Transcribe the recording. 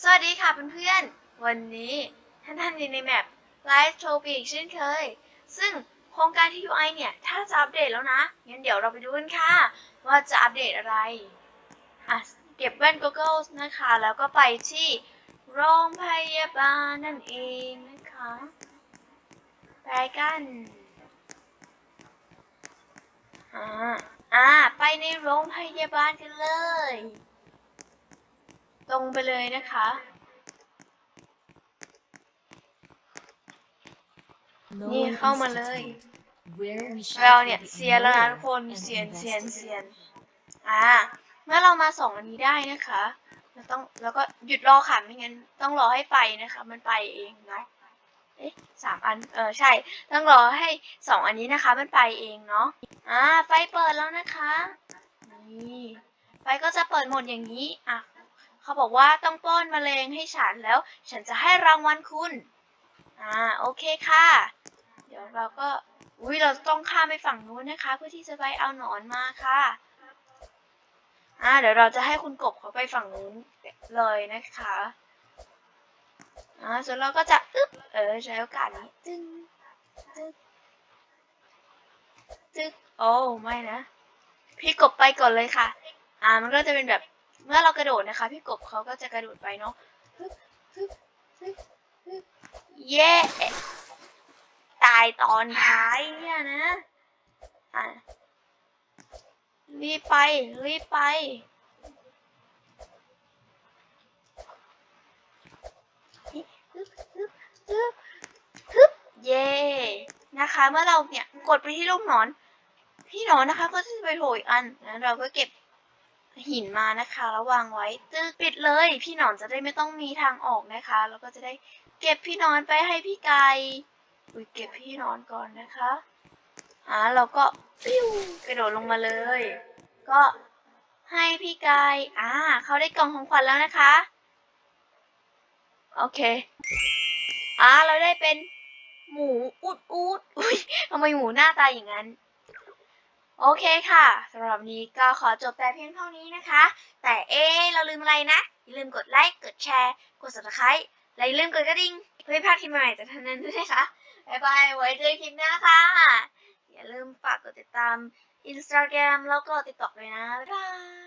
สวัสดีค่ะเพื่อนๆ วันนี้ท่านท่านอยู่ในแมป Live t o p i c เช่นเคย ซึ่งโครงการที่ UI เนี่ย ถ้าจะอัปเดตแล้วนะ งั้นเดี๋ยวเราไปดูกันค่ะ ว่าจะอัปเดตอะไร อะ เก็บแว่น Google นะคะ แล้วก็ไปที่โรงพยาบาลนั่นเองนะคะ ไปกัน อ่า อ่า ไปในโรงพยาบาลกันเลย ตรงไปเลยนะคะ นี่เข้ามาเลย เราเนี่ยเซียนแล้วนะทุกคนเซียนเซียนเซียนอ่าเมื่อเรามาสองอันนี้ได้นะคะเราต้องแล้วก็หยุดรอค่ะไม่งั้นต้องรอให้ไฟนะคะ มันไปเองเนาะเอ๊ะสามอันเออใช่ ต้องรอให้สองอันนี้นะคะ มันไปเองเนาะอ่าไฟเปิดแล้วนะคะนี่ไฟก็จะเปิดหมดอย่างนี้อะ เขาบอกว่าต้องป้อนมแมลงให้ฉันแล้ว ฉันจะให้รางวัลคุณ อ่าโอเคค่ะ เดี๋ยวเราก็ อุ้ยเราต้องข้ามไปฝั่งนู้นนะคะ เพื่อที่จะไปเอาหนอนมาค่ะ อ่าเดี๋ยวเราจะให้คุณกบเขาไปฝั่งนู้นเลยนะคะ อ่าส่วนเราก็จะอึ๊บเออใช้โอกาสนี้จึงจึ๊กจึ๊กโอ้ไม่นะ พี่กบไปก่อนเลยค่ะ อ่ามันก็จะเป็นแบบ เมื่อเรากระโดดนะคะ พี่กบเขาก็จะกระโดดไปเนาะฮึบฮึบฮึบฮึบเย้ตายตอนท้ายเนี่ยนะ อะ รีบไป รีบไปฮึบฮึบฮึบฮึบเย่นะคะ เมื่อเราเนี่ยกดไปที่ลูกหนอน พี่หนอนนะคะ ก็จะไปโผล่อีกอันนั้นเราก็เก็บ หินมานะคะแล้ววางไว้ตึ๊ดปิดเลย พี่หนอนจะได้ไม่ต้องมีทางออกนะคะ แล้วก็จะได้เก็บพี่นอนไปให้พี่ไก่อุ้ยเก็บพี่นอนก่อนนะคะอ่าเราก็ปิ้วกระโดดลงมาเลย ก็ให้พี่กายอ่าเขาได้กล่องของขวัญแล้วนะคะโอเคอ่าเราได้เป็นหมูอุดอุดอุ้ยทำไมหมูหน้าตาอย่างนั้น โอเคค่ะสำหรับนี้ก็ขอจบแต่เพียงเท่านี้นะคะ แต่เอ๊เราลืมอะไรนะ อย่าลืมกดไลค์ กดแชร์ กด subscribe และอย่าลืมกดกระดิ่งเพื่อไม่พลาดคลิปใหม่จากทางนั้นด้วยนะคะบายบาย ไว้เจอคลิปหน้าค่ะ อย่าลืมฝากกดติดตาม Instagram แล้วก็ TikTok ด้วยนะ บ๊ายบาย